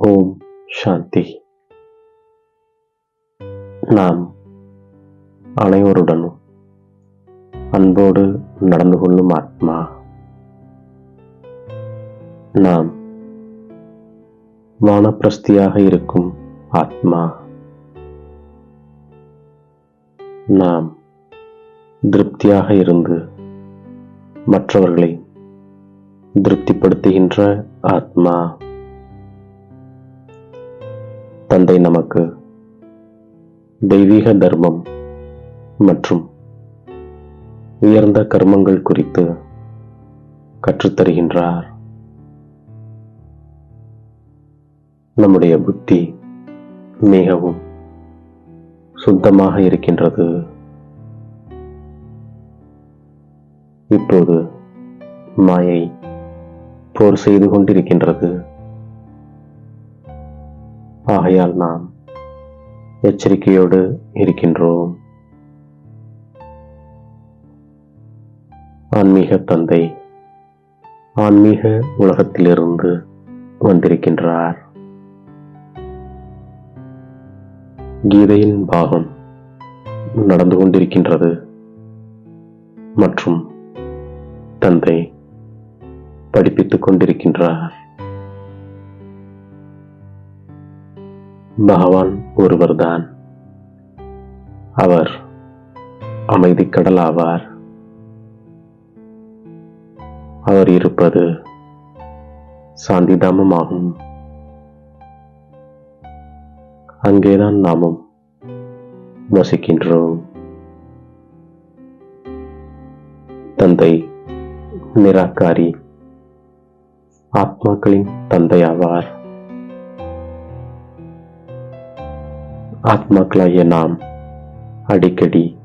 ஓம் சாந்தி. நாம் அனைவருடனும் அன்போடு நடந்து கொள்ளும் ஆத்மா. நாம் வானப்பிரஸ்தியாக இருக்கும் ஆத்மா. நாம் திருப்தியாக இருந்து மற்றவர்களை திருப்திப்படுத்துகின்ற ஆத்மா. தந்தை நமக்கு தெய்வீக தர்மம் மற்றும் உயர்ந்த கர்மங்கள் குறித்து கற்றுத்தருகின்றார். நம்முடைய புத்தி மிகவும் சுத்தமாக இருக்கின்றது. இப்போது மாயை போர் செய்து கொண்டிருக்கின்றது. ஆகையால் நாம் எச்சரிக்கையோடு இருக்கின்றோம். ஆன்மீக தந்தை ஆன்மீக உலகத்திலிருந்து வந்திருக்கின்றார். கீதையின் பாகம் நடந்து கொண்டிருக்கின்றது. மற்றும் தந்தை படிப்பித்துக் கொண்டிருக்கின்றார். பகவான் ஒருவர்தான். அவர் அமைதி கடலாவார். ஆவார் அவர் இருப்பது சாந்திதாமமாகும். அங்கேதான் நாமும் வசிக்கின்றோம். தந்தை நிராகாரி ஆத்மாக்களின் தந்தையாவார். ஆத்மாக்களாகிய நாம் அடிக்கடி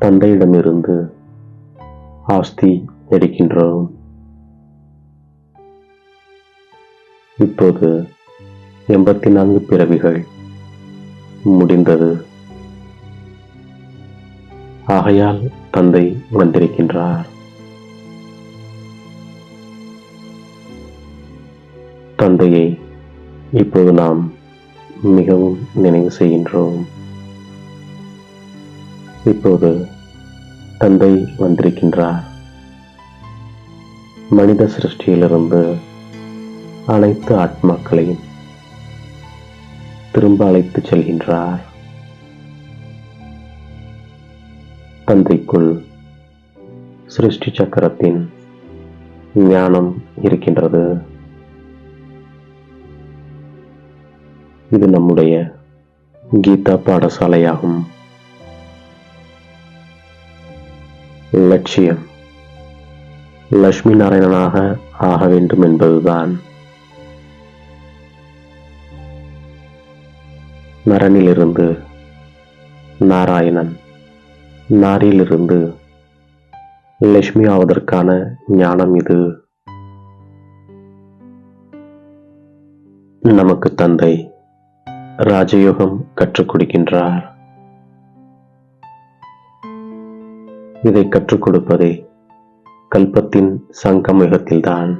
தந்தையிடமிருந்து ஆஸ்தி எடுக்கின்றோம். இப்போது எண்பத்தி நான்கு பிறவிகள் முடிந்தது. ஆகையால் தந்தை வந்திருக்கின்றார். தந்தையை இப்போது நாம் மிகவும் நினைவு செய்கின்றோம். இப்போது தந்தை வந்திருக்கின்றார். மனித சிருஷ்டியிலிருந்து அனைத்து ஆத்மாக்களையும் திரும்ப அழைத்துச் செல்கின்றார். தந்தைக்குள் சிருஷ்டி சக்கரத்தின் ஞானம் இருக்கின்றது. இது நம்முடைய கீதா பாடசாலையாகும். லட்சியம். லட்சுமி நாராயணனாக ஆக வேண்டும் என்பதுதான் நரனிலிருந்து நாராயணன் நாரியிலிருந்து லட்சுமி ஆவதற்கான ஞானம் இது. நமக்கு தந்தை ராஜயோகம் கற்றுக் கொடுக்கின்றார். இதை கற்றுக் கொடுப்பதே கல்பத்தின் சங்கமுகத்தில்தான்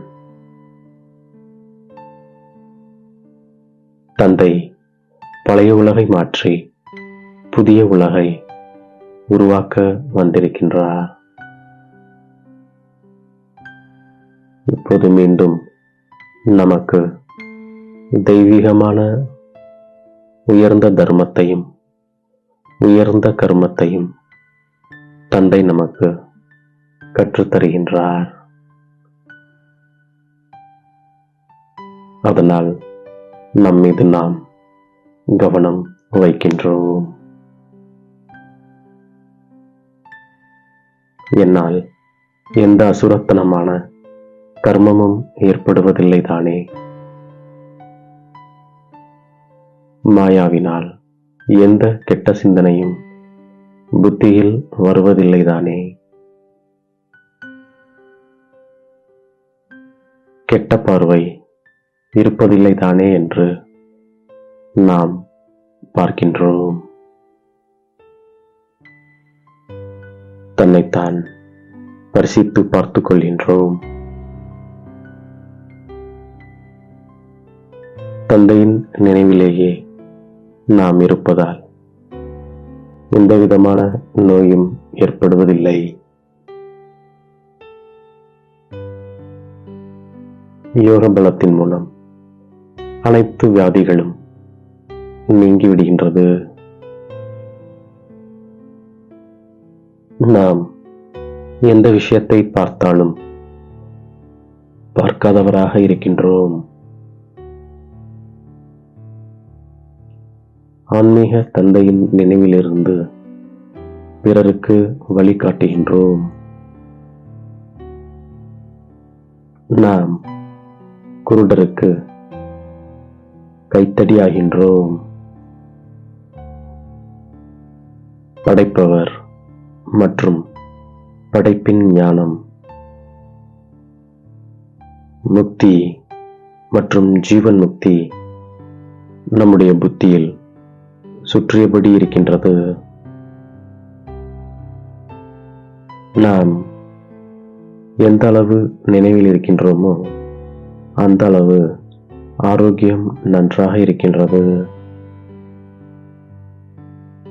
தந்தை பழைய உலகை மாற்றி புதிய உலகை உருவாக்க வந்திருக்கின்றார். இப்போது மீண்டும் நமக்கு தெய்வீகமான உயர்ந்த தர்மத்தையும் உயர்ந்த கர்மத்தையும் தந்தை நமக்கு கற்றுத்தருகின்றார். அதனால் நம் மீது நாம் கவனம் வைக்கின்றோம். என்னால் எந்த அசுரத்தனமான கர்மமும் ஏற்படுவதில்லை தானே மாயாவினால் எந்த கெட்ட சிந்தனையும் புத்தியில் வருவதில்லைதானே? கெட்ட பார்வை இருப்பதில்லைதானே என்று நாம் பார்க்கின்றோம். தன்னைத்தான் பரிசித்து பார்த்துக் கொள்கின்றோம். தந்தையின் நினைவிலேயே நாம் இருப்பதால் எந்த விதமான நோயும் ஏற்படுவதில்லை. யோக பலத்தின் மூலம் அனைத்து வியாதிகளும் நீங்கி விடுகின்றது நாம் எந்த விஷயத்தை பார்த்தாலும் பார்க்காதவராக இருக்கின்றோம். ஆன்மீக தந்தையின் நினைவிலிருந்து பிறருக்கு வழிகாட்டுகின்றோம் நாம் குருடருக்கு கைத்தடியாகின்றோம் படைப்பவர் மற்றும் படைப்பின் ஞானம் முக்தி மற்றும் ஜீவன் முக்தி நம்முடைய புத்தியில் சுற்றியபடி இருக்கின்றது. நாம் எந்த அளவு நினைவில் இருக்கின்றோமோ அந்த அளவு ஆரோக்கியம் நன்றாக இருக்கின்றது.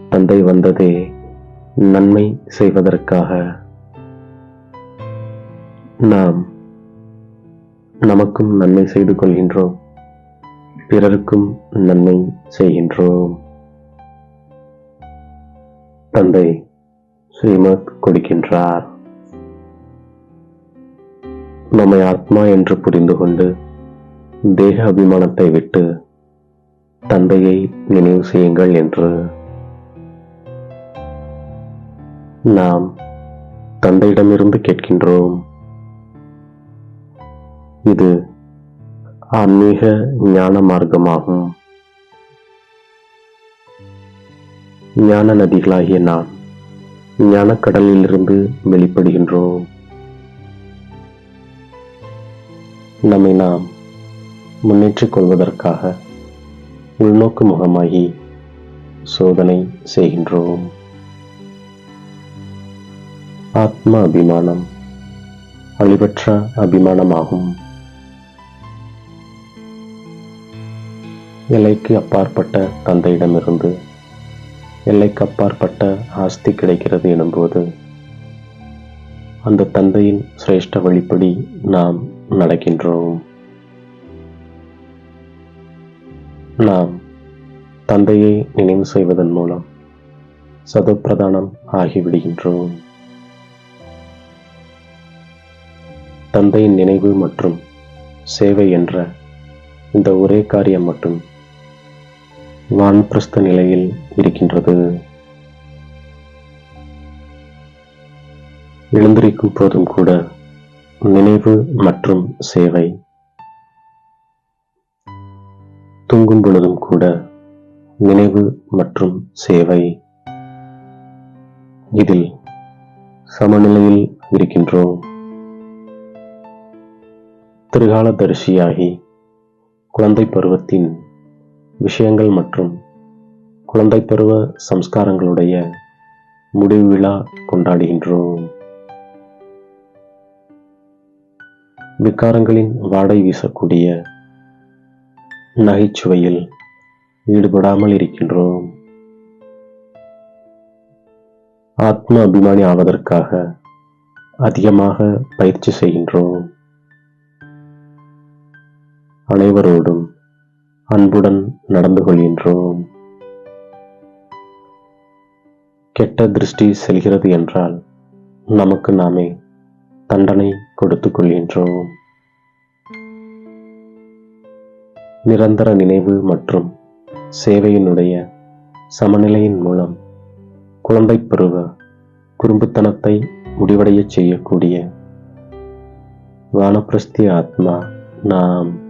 தந்தை வந்ததே நன்மை செய்வதற்காக. நாம் நமக்கும் நன்மை செய்து கொள்கின்றோம் பிறருக்கும் நன்மை செய்கின்றோம். தந்தை ஸ்ரீமத் கொடுக்கின்றார். நம்மை ஆத்மா என்று புரிந்து கொண்டு தேக அபிமானத்தை விட்டு தந்தையை நினைவு செய்யுங்கள் என்று நாம் தந்தையிடமிருந்து கேட்கின்றோம். இது ஆன்மீக ஞான மார்க்கமாகும். ஞான நதிகளாகிய நாம் ஞானக்கடலிலிருந்து வெளிப்படுகின்றோம். நம்மை நாம் முன்னேற்றிக் கொள்வதற்காக உள்நோக்கு முகமாகி சோதனை செய்கின்றோம். ஆத்ம அபிமானம் அழிவற்ற அபிமானமாகும். எல்லைக்கு அப்பாற்பட்ட தந்தையிடமிருந்து எல்லைக்கு அப்பாற்பட்ட ஆஸ்தி கிடைக்கிறது எனும்போது அந்த தந்தையின் சிரேஷ்ட வழிப்படி நாம் நடக்கின்றோம். நாம் தந்தையை நினைவு செய்வதன் மூலம் சதப்பிரதானம் ஆகிவிடுகின்றோம். தந்தையின் நினைவு மற்றும் சேவை என்ற இந்த ஒரே காரியம் மட்டும் வான்பிரஸ்த நிலையில் இருக்கின்றது. எழுந்திருக்கும் போதும் கூட நினைவு மற்றும் சேவை. தூங்கும் பொழுதும் கூட நினைவு மற்றும் சேவை. இதில் சமநிலையில் இருக்கின்றோம். திருகாலதரிசியாகி குழந்தை பருவத்தின் விஷயங்கள் மற்றும் குழந்தை பருவ சம்ஸ்காரங்களுடைய முடிவு விழா கொண்டாடுகின்றோம். விகாரங்களின் வாடை வீசக்கூடிய நகைச்சுவையில் ஈடுபடாமல் இருக்கின்றோம். ஆத்ம அபிமானி ஆவதற்காக அதிகமாக பயிற்சி செய்கின்றோம். அனைவரோடும் அன்புடன் நடந்து கொள்கின்றோம். கெட்ட திருஷ்டி செல்கிறது என்றால் நமக்கு நாமே தண்டனை கொடுத்துக் கொள்கின்றோம். நிரந்தர நினைவு மற்றும் சேவையினுடைய சமநிலையின் மூலம் குழந்தை பருவ குறும்புத்தனத்தை முடிவடைய செய்யக்கூடிய வானப்பிரஸ்தி ஆத்மா நாம்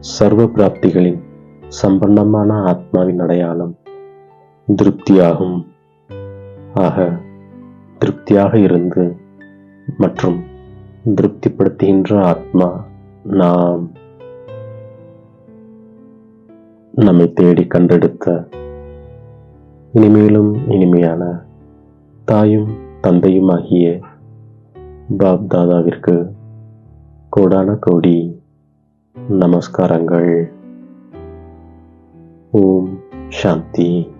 சர்வ பிராப்திகளின் சம்பன்னமான ஆத்மாவின் அடையாளம் திருப்தியாகும். ஆக திருப்தியாக இருந்து மற்றும் திருப்திப்படுத்துகின்ற ஆத்மா நாம் நம்மை தேடி கண்டெடுத்த இனிமேலும் இனிமையான தாயும் தந்தையுமாகிய பாப் தாதாவிற்கு கோடான கோடி நமஸ்காரங்கள். ஓம் சாந்தி.